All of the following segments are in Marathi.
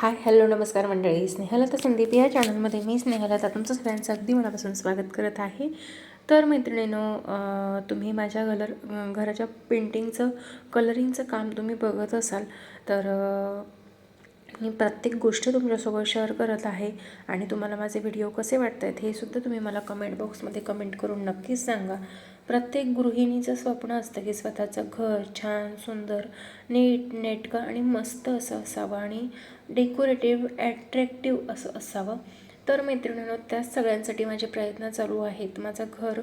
हाय हॅलो नमस्कार मंडळी. स्नेहलता संदीप या चॅनलमध्ये मी स्नेहलता. तुमचं सगळ्यांचं अगदी मनापासून स्वागत करत आहे. तर मैत्रिणीनो तुम्ही माझ्या कलर घराच्या पेंटिंगचं कलरिंगचं काम तुम्ही बघत असाल तर मी प्रत्येक गोष्ट तुमच्यासोबत शेअर करत आहे आणि तुम्हाला माझे व्हिडिओ कसे वाटत आहेत हे सुद्धा तुम्ही मला कमेंट बॉक्समध्ये कमेंट करून नक्कीच सांगा. प्रत्येक गृहिणीचं स्वप्न असतं की स्वतःचं घर छान सुंदर नीट नेटकं आणि मस्त असं असावं आणि डेकोरेटिव्ह ॲट्रॅक्टिव्ह असं असावं. तर मैत्रिणींनो त्या सगळ्यांसाठी माझे प्रयत्न चालू आहेत. माझं घर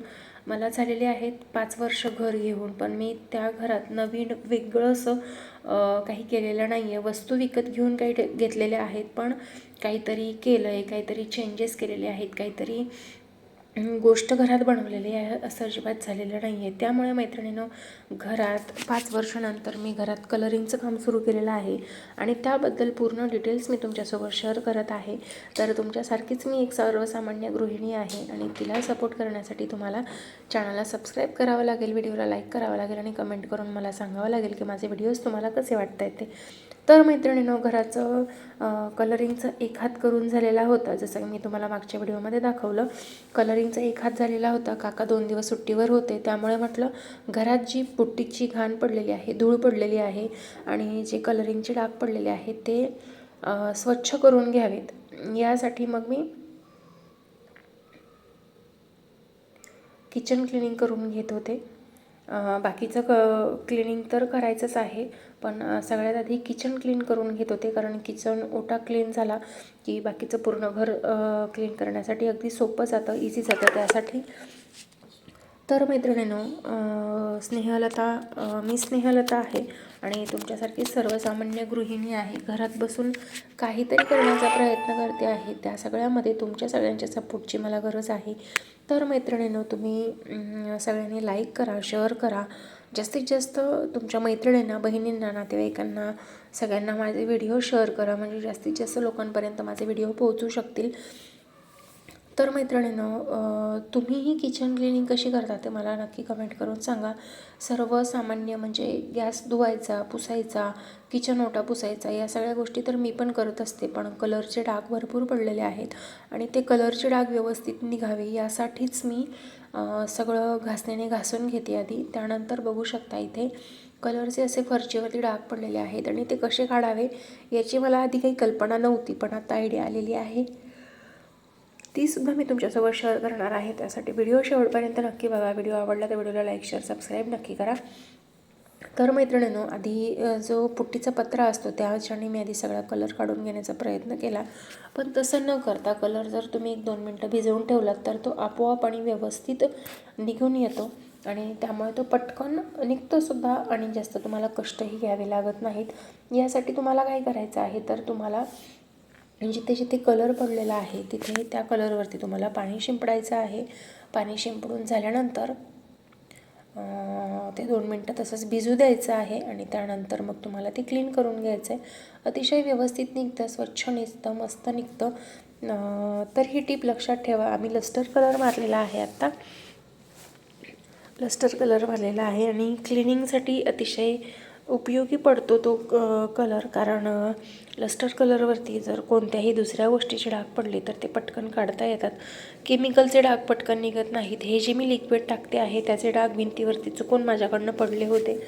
मला झालेले आहेत पाच वर्ष घर घेऊन पण मी त्या घरात नवीन वेगळं असं काही केलेलं नाही आहे वस्तू विकत घेऊन काही घेतलेल्या आहेत पण काहीतरी केलं आहे काहीतरी चेंजेस केलेले आहेत काहीतरी गोष्ट घरात बनवलेली आहे असं अजिबात झालेलं नाही आहे त्यामुळे मैत्रिणीनं घरात पाच वर्षानंतर मी घरात कलरिंगचं काम सुरू केलेलं आहे आणि त्याबद्दल पूर्ण डिटेल्स मी तुमच्यासोबत शेअर करत आहे. तर तुमच्यासारखीच मी एक सर्वसामान्य गृहिणी आहे आणि तिला सपोर्ट करण्यासाठी तुम्हाला चॅनलला सबस्क्राईब करावं लागेल व्हिडिओला लाईक करावं लागेल आणि कमेंट करून मला सांगावं लागेल की माझे व्हिडिओज तुम्हाला कसे वाटत आहेत ते. तर मैत्रिणीनो घराचं कलरिंगचा कलरिंगचं एक हात करून झालेला होता. जसं की मी तुम्हाला मागच्या व्हिडिओमध्ये दाखवलं कलरिंगचा एक हात झालेला होता. काका दोन दिवस सुट्टीवर होते. त्यामुळे म्हटलं घरात जी पुट्टीची घाण पडलेली आहे धूळ पडलेली आहे आणि जे कलरिंगचे डाग पडलेले आहेत ते स्वच्छ करून घ्यावेत. यासाठी मग मी किचन क्लिनिंग करून घेत होते. बाकीचं क क्लिनिंग तर करायचंच आहे पण सगळ्यात आधी किचन क्लीन करून घेत होते कारण किचन ओटा क्लीन झाला की बाकीचं पूर्ण घर क्लीन करण्यासाठी अगदी सोपं जातं इझी जातं त्यासाठी. तर मैत्रिणीनो स्नेहलता मी स्नेहलता आहे. आणि तुमच्यासारखी सर्वसामान्य गृहिणी आहे घरात बसून काहीतरी करण्याचा प्रयत्न करते आहे त्या सगळ्यामध्ये तुमच्या सगळ्यांच्या सपोर्टची मला गरज आहे. तर मैत्रिणीनो तुम्ही सगळ्यांनी लाईक करा शेअर करा. जास्तीत जास्त तुमच्या मैत्रिणींना बहिणींना नातेवाईकांना सगळ्यांना माझे व्हिडिओ शेअर करा. म्हणजे जास्तीत जास्त लोकांपर्यंत माझे व्हिडिओ पोहोचू शकतील. तर मैत्रिणीनं तुम्हीही किचन क्लिनिंग कशी करता ते मला नक्की कमेंट करून सांगा. सर्वसामान्य म्हणजे गॅस धुवायचा पुसायचा किचन ओटा पुसायचा या सगळ्या गोष्टी तर मी पण करत असते पण कलरचे डाग भरपूर पडलेले आहेत आणि ते कलरचे डाग व्यवस्थित निघावे यासाठीच मी सगळं घासण्याने घासून घेते आधी. त्यानंतर बघू शकता इथे कलरचे असे फरचेवरती डाग पडलेले आहेत आणि ते कसे काढावे याची मला आधी काही कल्पना नव्हती पण आता आयडिया आलेली आहे. ती सुद्धा मी तुमच्यासोबत शेअर करणार आहे. त्यासाठी व्हिडिओ शेवटपर्यंत नक्की बघा. व्हिडिओ आवडला तर व्हिडिओला लाईक शेअर सबस्क्राईब नक्की करा. तर मैत्रिणीनो आधी जो पुट्टीचा पत्रा असतो त्याच्याने मी आधी सगळा कलर काढून घेण्याचा प्रयत्न केला. पण तसं न करता कलर जर तुम्ही एक दोन मिनटं भिजवून ठेवलात तर तो आपोआप आणि व्यवस्थित निघून येतो. आणि त्यामुळे तो पटकन निघतोसुद्धा आणि जास्त तुम्हाला कष्टही घ्यावे लागत नाहीत. यासाठी तुम्हाला काय करायचं आहे? तर तुम्हाला जिथे जिथे कलर पडलेला आहे तिथे त्या कलरवरती तुम्हाला पाणी शिंपडायचं आहे. पाणी शिंपडून झाल्यानंतर ते दोन मिनटं तसंच भिजू द्यायचं आहे आणि त्यानंतर मग तुम्हाला ते क्लीन करून घ्यायचं आहे. अतिशय व्यवस्थित निघतं स्वच्छ निघतं मस्त निघतं. तर ही टीप लक्षात ठेवा. आम्ही लस्टर कलर मारलेला आहे आत्ता लस्टर कलर मारलेला आहे आणि क्लिनिंगसाठी अतिशय उपयोगी पडतो तो कलर कारण लस्टर कलरवरती जर कोणत्याही दुसऱ्या गोष्टीचे डाग पडले तर ते पटकन काढता येतात. केमिकलचे डाग पटकन निघत नाहीत. हे जे मी लिक्विड टाकते आहे त्याचे डाग भिंतीवरती चुकून माझ्याकडनं पडले होते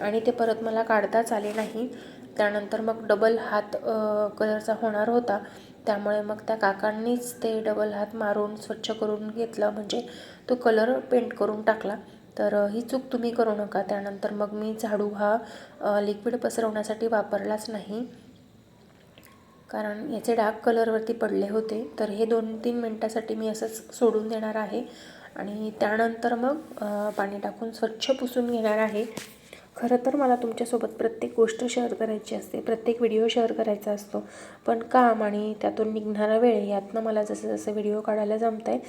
आणि ते परत मला काढताच आले नाही. त्यानंतर मग डबल हात कलरचा होणार होता. त्यामुळे मग त्या काकांनीच ते डबल हात मारून स्वच्छ करून घेतलं. म्हणजे तो कलर पेंट करून टाकला. तर ही चूक तुम्ही करू नका. त्यानंतर मग मी झाडू हा लिक्विड पसरवण्यासाठी वापरलाच नाही. कारण याचे डार्क कलरवरती पडले होते. तर हे दोन तीन मिनटासाठी मी असंच सोडून देणार आहे. आणि त्यानंतर मग पाणी टाकून स्वच्छ पुसून घेणार आहे. खरं तर मला तुमच्यासोबत प्रत्येक गोष्ट शेअर करायची असते. प्रत्येक व्हिडिओ शेअर करायचा असतो. पण काम आणि त्यातून निघणारा वेळ यातनं मला जसं जसं व्हिडिओ काढायला जमतं आहे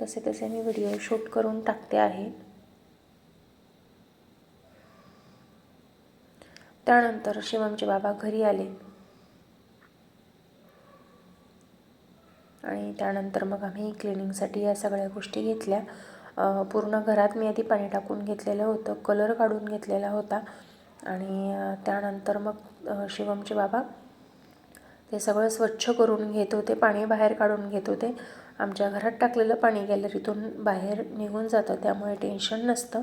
तसे तसे मी व्हिडिओ शूट करून टाकते आहे. त्यानंतर शिवमचे बाबा घरी आले. आणि त्यानंतर मग आम्ही क्लिनिंगसाठी या सगळ्या गोष्टी घेतल्या. पूर्ण घरात मी आधी पाणी टाकून घेतलेलं होतं कलर काढून घेतलेला होता. आणि त्यानंतर मग शिवमचे बाबा ते सगळं स्वच्छ करून घेत होते पाणी बाहेर काढून घेत होते. आमच्या घरात टाकलेलं पाणी गॅलरीतून बाहेर निघून जातं त्यामुळे टेन्शन नसतं.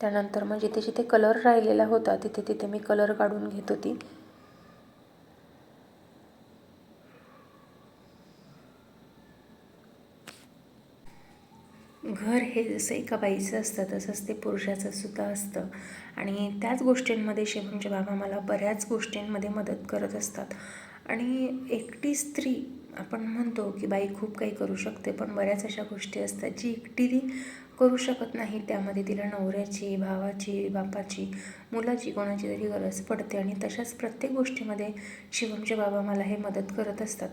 त्यानंतर मग जिथे जिथे कलर राहिलेला होता तिथे तिथे मी कलर काढून घेत होती. घर हे जसं एका बाईचं असतं तसंच ते पुरुषाचं सुद्धा असतं. आणि त्याच गोष्टींमध्ये शिवमचे बाबा मला बऱ्याच गोष्टींमध्ये मदत करत असतात. आणि एकटी स्त्री आपण म्हणतो की बाई खूप काही करू शकते पण बऱ्याच अशा गोष्टी असतात जी एकटी ती करू शकत नाही. त्यामध्ये तिला नवऱ्याची भावाची बापाची मुलाची कोणाची तरी गरज पडते आणि तशाच प्रत्येक गोष्टीमध्ये शिवमचे बाबा मला हे मदत करत असतात.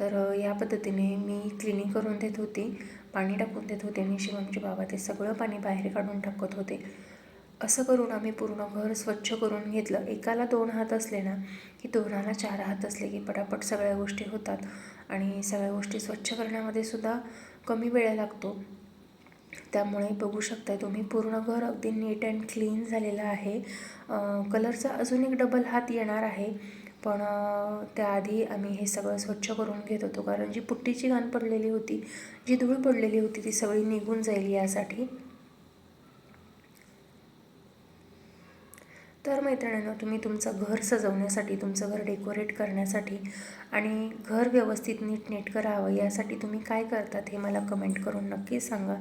तर या पद्धतीने मी क्लिनिंग करून देत होती पाणी टाकून देत होते. आणि शिवमचे बाबा ते सगळं पाणी बाहेर काढून टाकत होते. असं करून आम्ही पूर्ण घर स्वच्छ करून घेतलं? एकाला दोन हात असले ना की दोनाला चार हात असले की पटापट सगळ्या गोष्टी होतात. आणि सगळ्या गोष्टी स्वच्छ करण्यामध्ये सुद्धा कमी वेळ लागतो. त्यामुळे बघू शकताय तुम्ही पूर्ण घर अगदी नीट अँड क्लीन झालेलं आहे. कलरचा अजून एक डबल हात येणार आहे. पण त्याआधी आम्ही हे सगळं स्वच्छ करून घेत होतो. कारण जी पुट्टीची घाण पडलेली होती जी धूळ पडलेली होती ती सगळी निघून जाईल यासाठी. तर मैत्रिणींनो तुम्ही तुमचं घर सजवण्यासाठी तुमचं घर डेकोरेट करण्यासाठी आणि घर व्यवस्थित नीटनेटकं राहावं यासाठी तुम्ही काय करतात हे मला कमेंट करून नक्की सांगा.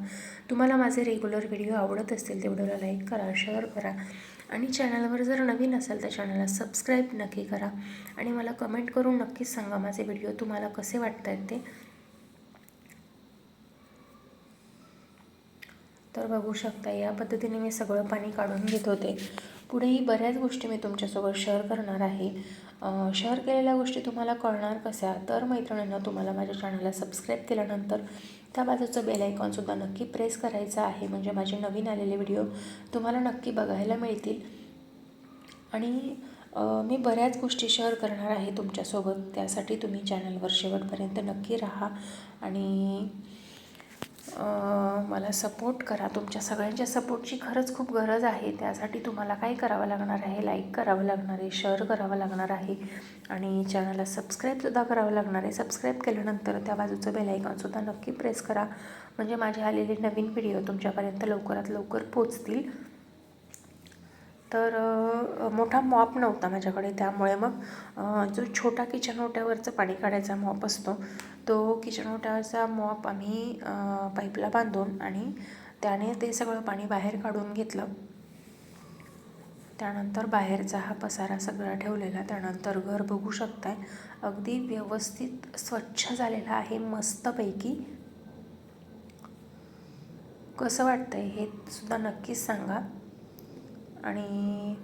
तुम्हाला माझे रेग्युलर व्हिडिओ आवडत असतील तेवढ्याला लाईक करा शेअर करा आणि चॅनलवर जर नवीन असाल तर चॅनलला सबस्क्राईब नक्की करा आणि मला कमेंट करून नक्कीच सांगा माझे व्हिडिओ तुम्हाला कसे वाटत आहेत ते. तर बघू शकता या पद्धतीने मी सगळं पाणी काढून घेत होते. पुढेही बऱ्याच गोष्टी मी तुमच्यासोबत शेअर करणार आहे. शेअर केलेल्या गोष्टी तुम्हाला कळणार कशा? तर मैत्रिणींना तुम्हाला माझ्या चॅनलला सबस्क्राईब केल्यानंतर त्या बाजूचं बेल आयकॉनसुद्धा नक्की प्रेस करायचं आहे. म्हणजे माझे नवीन आलेले व्हिडिओ तुम्हाला नक्की बघायला मिळतील. आणि मी बऱ्याच गोष्टी शेअर करणार आहे तुमच्यासोबत. त्यासाठी तुम्ही चॅनलवर शेवटपर्यंत नक्की राहा. आणि मला सपोर्ट करा. तुमच्या सगळ्यांच्या सपोर्टची खरंच खूप गरज आहे. त्यासाठी तुम्हाला काय करावं लागणार आहे? लाईक करावं लागणार आहे. शेअर करावं लागणार आहे. आणि चॅनलला सबस्क्राईबसुद्धा करावं लागणार आहे. सबस्क्राईब केल्यानंतर त्या बाजूचं बेलायकॉनसुद्धा नक्की प्रेस करा. म्हणजे माझे आलेले नवीन व्हिडिओ तुमच्यापर्यंत लवकरात लवकर पोचतील तर मोठा मॉप नव्हता माझ्याकडे त्यामुळे मग जो छोटा किचन ओट्यावरचं पाणी काढायचा मॉप असतो तो किचन ओट्यावरचा मॉप आम्ही पाईपला बांधून आणि त्याने ते सगळं पाणी बाहेर काढून घेतलं. त्यानंतर बाहेरचा हा पसारा सगळा ठेवलेला त्यानंतर घर बघू शकताय अगदी व्यवस्थित स्वच्छ झालेला आहे मस्तपैकी. कसं वाटतंय हे सुद्धा नक्कीच सांगा. आणि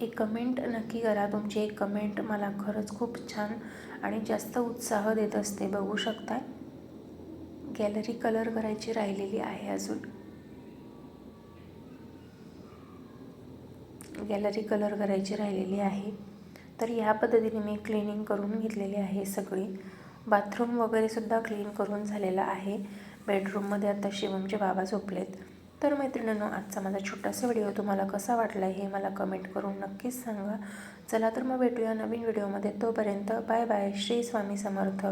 एक कमेंट नक्की करा. तुमची एक कमेंट मला खरंच खूप छान आणि जास्त उत्साह देत असते. बघू शकताय. गॅलरी कलर करायची राहिलेली आहे अजून. गॅलरी कलर करायची राहिलेली आहे. तर ह्या पद्धतीने मी क्लिनिंग करून घेतलेली आहे सगळी. बाथरूम वगैरेसुद्धा क्लीन करून झालेला आहे. बेडरूममध्ये आता शिवमचे बाबा झोपलेत. तर मैत्रिणींनो आजचा माझा छोटासा व्हिडिओ तुम्हाला कसा वाटला हे मला कमेंट करून नक्कीच सांगा. चला तर मग भेटूया नवीन व्हिडिओमध्ये. तोपर्यंत बाय बाय. श्री स्वामी समर्थ.